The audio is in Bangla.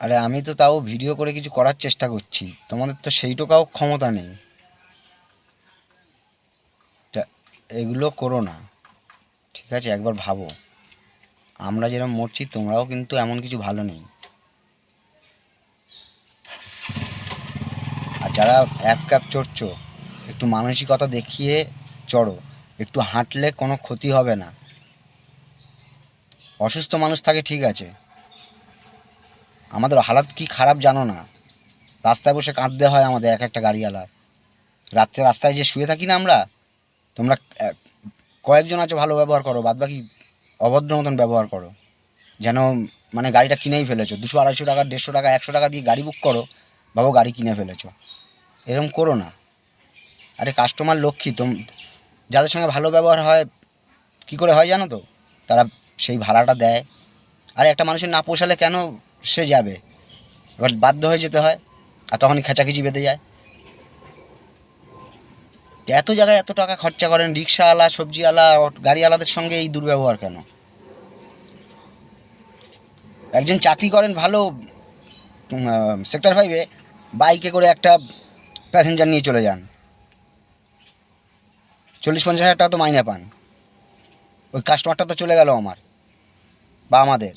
আরে আমি তো তাও ভিডিও করে কিছু করার চেষ্টা করছি। তোমাদের তো সেইটুকাও ক্ষমতা নেই। এগুলো করো না। ঠিক আছে, একবার ভাবো। আমরা যেরকম মরছি, তোমরাও কিন্তু এমন কিছু ভালো নেই। আর যারা এক ক্যাপ চড়ছো, একটু মানসিকতা দেখিয়ে চড়ো। একটু হাঁটলে কোনো ক্ষতি হবে না। অসুস্থ মানুষ থাকে, ঠিক আছে। আমাদের হালাত কি খারাপ জানো না? রাস্তায় বসে কাঁদতে হয় আমাদের এক একটা গাড়িওয়ালার। রাত্রে রাস্তায় যে শুয়ে থাকি না আমরা, তোমরা কয়েকজন আছো ভালো ব্যবহার করো বাদ বাকি অভদ্র মতন ব্যবহার করো। যেন মানে গাড়িটা কিনেই ফেলেছো। দুশো আড়াইশো টাকা, দেড়শো টাকা, একশো টাকা দিয়ে গাড়ি বুক করো বাবু গাড়ি কিনে ফেলেছো। এরকম করো না। আরে কাস্টমার লক্ষ্মী, তোম, যাদের সঙ্গে ভালো ব্যবহার হয়, কি করে হয় জানো তো? তারা সেই ভাড়াটা দেয়। আরে একটা মানুষের না পোষালে কেন সে যাবে। এবার বাধ্য হয়ে যেতে হয়, আর তখনই খেঁচাখিচি বেঁধে যায়। এত জায়গায় এত টাকা খরচা করেন, রিক্সাওয়ালা, সবজিওয়ালা গাড়িওয়ালাদের সঙ্গে এই দুর্ব্যবহার কেন? একজন চাকরি করেন ভালো সেক্টর ফাইভে বাইকে করে একটা প্যাসেঞ্জার নিয়ে চলে যান। চল্লিশ পঞ্চাশ হাজার টাকা তো মাইনে পান। ওই কাস্টমারটা তো চলে গেল আমার, বা আমাদের।